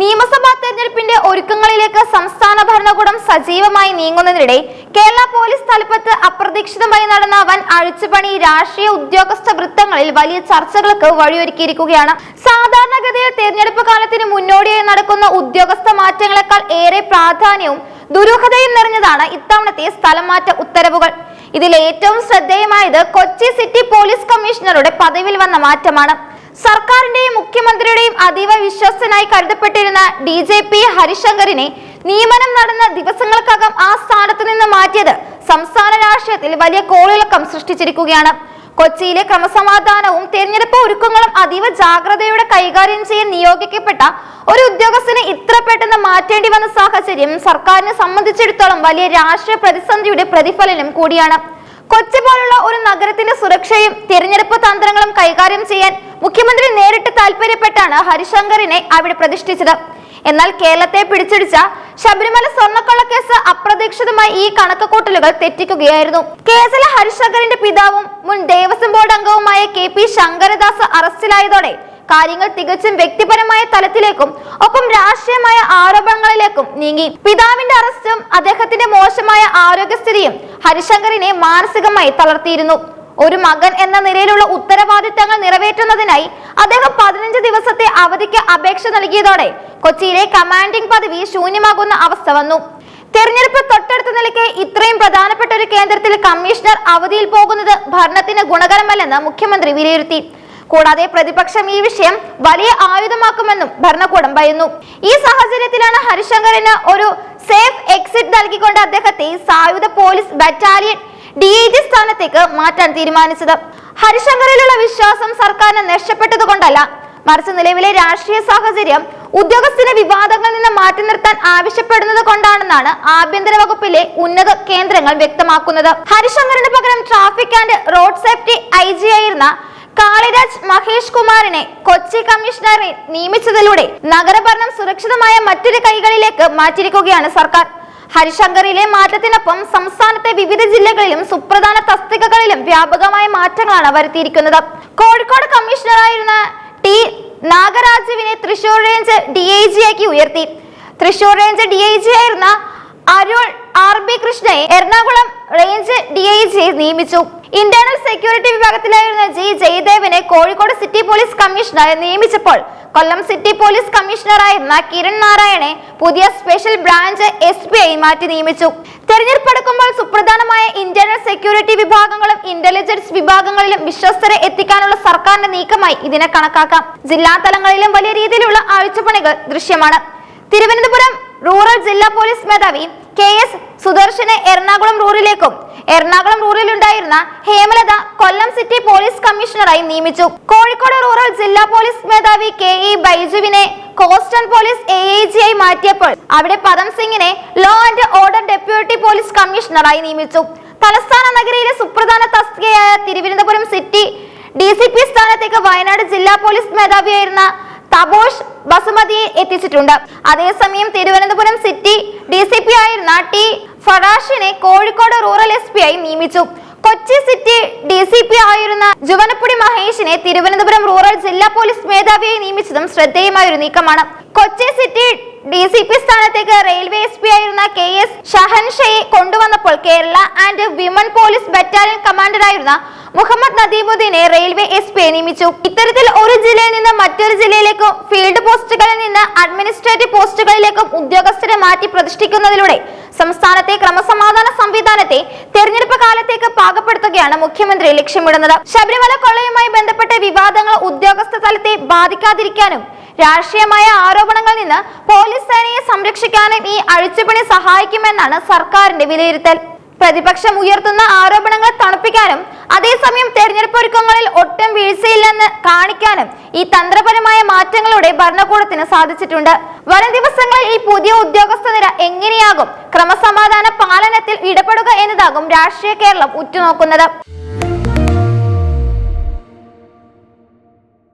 നിയമസഭാ തെരഞ്ഞെടുപ്പിന്റെ ഒരുക്കങ്ങളിലേക്ക് സംസ്ഥാന ഭരണകൂടം സജീവമായി നീങ്ങുന്നതിനിടെ കേരള പോലീസ് തലപ്പത്ത് അപ്രതീക്ഷിതമായി നടന്ന വൻ അഴിച്ചുപണി രാഷ്ട്രീയ ഉദ്യോഗസ്ഥ വൃത്തങ്ങളിൽ വലിയ ചർച്ചകൾക്ക് വഴിയൊരുക്കിയിരിക്കുകയാണ്. സാധാരണഗതിയിൽ തെരഞ്ഞെടുപ്പ് കാലത്തിന് മുന്നോടിയായി നടക്കുന്ന ഉദ്യോഗസ്ഥ മാറ്റങ്ങളെക്കാൾ ഏറെ പ്രാധാന്യവും ദുരൂഹതയും നിറഞ്ഞതാണ് ഇത്തവണത്തെ സ്ഥലമാറ്റ ഉത്തരവുകൾ. ഇതിൽ ഏറ്റവും ശ്രദ്ധേയമായത് കൊച്ചി സിറ്റി പോലീസ് കമ്മീഷണറുടെ പദവിയിൽ വന്ന മാറ്റമാണ്. സർക്കാരിന്റെയും മുഖ്യമന്ത്രിയുടെയും അതീവ വിശ്വസ്തനായി കരുതപ്പെട്ടിരുന്ന ഡി ജെ പി ഹരിശങ്കറിനെ നിയമനം നടന്ന ദിവസങ്ങൾക്കകം ആ സ്ഥാനത്ത് നിന്ന് മാറ്റിയത് സംസ്ഥാന രാഷ്ട്രീയത്തിൽ വലിയ കോളിളക്കം സൃഷ്ടിച്ചിരിക്കുകയാണ്. കൊച്ചിയിലെ ക്രമസമാധാനവും തെരഞ്ഞെടുപ്പ് ഒരുക്കങ്ങളും അതീവ ജാഗ്രതയോടെ കൈകാര്യം ചെയ്യാൻ നിയോഗിക്കപ്പെട്ട ഒരു ഉദ്യോഗസ്ഥനെ ഇത്ര പെട്ടെന്ന് മാറ്റേണ്ടി വന്ന സാഹചര്യം സർക്കാരിനെ സംബന്ധിച്ചിടത്തോളം വലിയ രാഷ്ട്രീയ പ്രതിസന്ധിയുടെ പ്രതിഫലനം കൂടിയാണ്. കൊച്ചി പോലുള്ള ഒരു നഗരത്തിന്റെ സുരക്ഷയും തിരഞ്ഞെടുപ്പ് തന്ത്രങ്ങളും കൈകാര്യം ചെയ്യാൻ മുഖ്യമന്ത്രി നേരിട്ട് താല്പര്യപ്പെട്ടാണ് ഹരിശങ്കറിനെ അവിടെ പ്രതിഷ്ഠിച്ചത്. എന്നാൽ കേരളത്തെ പിടിച്ചടിച്ച ശബരിമല സ്വർണക്കൊള്ള കേസ് അപ്രതീക്ഷിതമായി ഈ കണക്കുകൂട്ടലുകൾ തെറ്റിക്കുകയായിരുന്നു. കേസിലെ ഹരിശങ്കറിന്റെ പിതാവും മുൻ ദേവസ്വം ബോർഡ് അംഗവുമായ കെ പി ശങ്കരദാസ് അറസ്റ്റിലായതോടെ കാര്യങ്ങൾ തികച്ചും വ്യക്തിപരമായ തലത്തിലേക്കും ഒപ്പം രാഷ്ട്രീയമായ ആരോപണങ്ങളിലേക്കും നീങ്ങി. പിതാവിന്റെ അറസ്റ്റും അദ്ദേഹത്തിന്റെ മോശമായ ആരോഗ്യസ്ഥിതിയും ഹരിശങ്കറിനെ മാനസികമായി തളർത്തിയിരുന്നു. ഒരു മകൻ എന്ന നിലയിലുള്ള ഉത്തരവാദിത്തങ്ങൾ നിറവേറ്റുന്നതിനായി അദ്ദേഹം പതിനഞ്ച് ദിവസത്തെ അവധിക്ക് അപേക്ഷ നൽകിയതോടെ കൊച്ചിയിലെ കമാൻഡിംഗ് പദവി ശൂന്യമാകുന്ന അവസ്ഥ വന്നു. തെരഞ്ഞെടുപ്പ് തൊട്ടടുത്ത നിലയ്ക്ക് ഇത്രയും പ്രധാനപ്പെട്ട ഒരു കേന്ദ്രത്തിൽ കമ്മീഷണർ അവധിയിൽ പോകുന്നത് ഭരണത്തിന് ഗുണകരമല്ലെന്ന് മുഖ്യമന്ത്രി വിലയിരുത്തി. കൂടാതെ പ്രതിപക്ഷം ഈ വിഷയം വലിയ ആയുധമാക്കുമെന്നും ഭരണകൂടം ഭയന്നു ഈ സാഹചര്യത്തിലാണ് ഹരിശങ്കറിന് ഒരു സേഫ് എക്സിറ്റ് നൽകിക്കൊണ്ട് അദ്ദേഹത്തെ സായുധ police battalion D I G സ്ഥാനത്തേക്ക് മാറ്റാൻ തീരുമാനിച്ചത്. ഹരിശങ്കറിലുള്ള വിശ്വാസം സർക്കാരിന് നഷ്ടപ്പെട്ടതുകൊണ്ടല്ല. മറിച്ച് നിലവിലെ രാഷ്ട്രീയ സാഹചര്യം ഉദ്യോഗസ്ഥനെ വിവാദങ്ങളിൽ നിന്ന് മാറ്റി നിർത്താൻ ആവശ്യപ്പെടുന്നത് കൊണ്ടാണെന്നാണ് ആഭ്യന്തര വകുപ്പിലെ ഉന്നത കേന്ദ്രങ്ങൾ വ്യക്തമാക്കുന്നത്. ഹരിശങ്കറിന് പകരം traffic and road safety I G ആയിരുന്ന കാളിരാജ് മഹേഷ് കുമാറിനെ കൊച്ചി കമ്മീഷണറെ നിയമിച്ചതിലൂടെ നഗരഭരണം സുരക്ഷിതമായ മറ്റൊരു കൈകളിലേക്ക് മാറ്റിയിരിക്കുകയാണ് സർക്കാർ. ഹരിശങ്കറിലെ മാറ്റത്തിനൊപ്പം സംസ്ഥാനത്തെ വിവിധ ജില്ലകളിലും സുപ്രധാന തസ്തികകളിലും വ്യാപകമായ മാറ്റങ്ങളാണ് വരുത്തിയിരിക്കുന്നത്. കോഴിക്കോട് കമ്മീഷണറായിരുന്ന T നാഗരാജുവിനെ Thrissur range D I G ആക്കി ഉയർത്തി. Thrissur range D I G ആയിരുന്ന Arul R B കൃഷ്ണയെ Ernakulam range D I G നിയമിച്ചു. ഇന്റേണൽ സെക്യൂരിറ്റി വിഭാഗത്തിലായിരുന്ന ജി ജയദേവനെ കോഴിക്കോട് സിറ്റി പോലീസ് കമ്മീഷണറെ നിയമിച്ചപ്പോൾ കൊല്ലം സിറ്റി പോലീസ് കമ്മീഷണറായിരുന്ന കിരൺ നാരായണെ പുതിയ സ്പെഷ്യൽ ബ്രാഞ്ച് എസ് ബി ആയി മാറ്റി നിയമിച്ചു. തെരഞ്ഞെടുപ്പ് അടുക്കുമ്പോൾ സുപ്രധാനമായ ഇന്റേണൽ സെക്യൂരിറ്റി വിഭാഗങ്ങളും ഇന്റലിജൻസ് വിഭാഗങ്ങളിലും വിശ്വസ്തരെ എത്തിക്കാനുള്ള സർക്കാരിന്റെ നീക്കമായി ഇതിനെ കണക്കാക്കാം. ജില്ലാ തലങ്ങളിലും വലിയ രീതിയിലുള്ള ആഴ്ചപ്പണികൾ ദൃശ്യമാണ്. തിരുവനന്തപുരം റൂറൽ ജില്ലാ പോലീസ് മേധാവി കെ എസ് സുദർശന് എറണാകുളം റൂറിലേക്കും. എറണാകുളം റൂറിലുണ്ടായിരുന്ന ഹേമലത കൊല്ലം സിറ്റി പോലീസ് കമ്മീഷണറായി നിയമിച്ചു. കോഴിക്കോട് റൂറൽ ജില്ലാ പോലീസ് മേധാവി K E ബൈജുവിനെ coastal police A I G ആയി മാറ്റിയപ്പോൾ അവിടെ പദം സിംഗിനെ law and order deputy police കമ്മീഷണറായി നിയമിച്ചു. തലസ്ഥാന നഗരിയിലെ സുപ്രധാന തസ്തികയായ Thiruvananthapuram city D C P സ്ഥാനത്തേക്ക് വയനാട് ജില്ലാ പോലീസ് മേധാവിയായിരുന്ന തബോഷ് ബസുമതിയെ എത്തിച്ചിട്ടുണ്ട്. അതേസമയം Thiruvananthapuram city D C P ആയിരുന്ന ടി ഫറാഷിനെ കോഴിക്കോട് റൂറൽ എസ് പി ആയി നിയമിച്ചു. Kochi city D C P ആയിരുന്ന ജുവനപ്പുടി മഹേഷിനെ തിരുവനന്തപുരം റൂറൽ ജില്ലാ പോലീസ് മേധാവിയായി നിയമിച്ചതും ശ്രദ്ധേയമായ ഒരു നീക്കമാണ്. Kochi city D C P സ്ഥാനത്തേക്ക് റെയിൽവേ എസ് പി ആയിരുന്ന കെ എസ് ഷഹൻഷയെ കൊണ്ടുവന്നപ്പോൾ Kerala and women police battalion കമാൻഡറായിരുന്ന Muhammad നദീമുദ്ദീനെ റെയിൽവേ എസ് പി നിയമിച്ചു. ഇത്തരത്തിൽ ഒരു ജില്ലയിൽ നിന്ന് മറ്റൊരു ജില്ലയിലേക്കും ഫീൽഡ് പോസ്റ്റുകളിൽ നിന്ന് അഡ്മിനിസ്ട്രേറ്റീവ് പോസ്റ്റുകളിലേക്കും ഉദ്യോഗസ്ഥരെ മാറ്റി പ്രതിഷ്ഠിക്കുന്നതിലൂടെ സംസ്ഥാനത്തെ ക്രമസമാധാന സംവിധാനത്തെ തെരഞ്ഞെടുപ്പ് കാലത്തേക്ക് പാകപ്പെടുത്തുകയാണ് മുഖ്യമന്ത്രി ലക്ഷ്യമിടുന്നത്. ശബരിമല കൊള്ളയുമായി ബന്ധപ്പെട്ട വിവാദങ്ങൾ ഉദ്യോഗസ്ഥ തലത്തെ ബാധിക്കാതിരിക്കാനും രാഷ്ട്രീയമായ ആരോപണങ്ങളിൽ നിന്ന് പോലീസ് സേനയെ സംരക്ഷിക്കാനും ഈ അഴിച്ചുപണി സഹായിക്കുമെന്നാണ് സർക്കാരിന്റെ വിലയിരുത്തൽ. പ്രതിപക്ഷം ഉയർത്തുന്ന ആരോപണങ്ങൾ തണുപ്പിക്കാനും അതേസമയം തെരഞ്ഞെടുപ്പ് ഒരുക്കങ്ങളിൽ ഒട്ടും വീഴ്ചയില്ലെന്ന് കാണിക്കാനും ഈ തന്ത്രപരമായ മാറ്റങ്ങളുടെ ഭരണകൂടത്തിന് സാധിച്ചിട്ടുണ്ട്. വരും ദിവസങ്ങളിൽ ഈ പുതിയ ഉദ്യോഗസ്ഥ നിര എങ്ങനെയാകും? ക്രമസമാധാന പാലനത്തിൽ ഇടപെടുക എന്നതാകും രാഷ്ട്രീയ കേരളം ഉറ്റുനോക്കുന്നത്.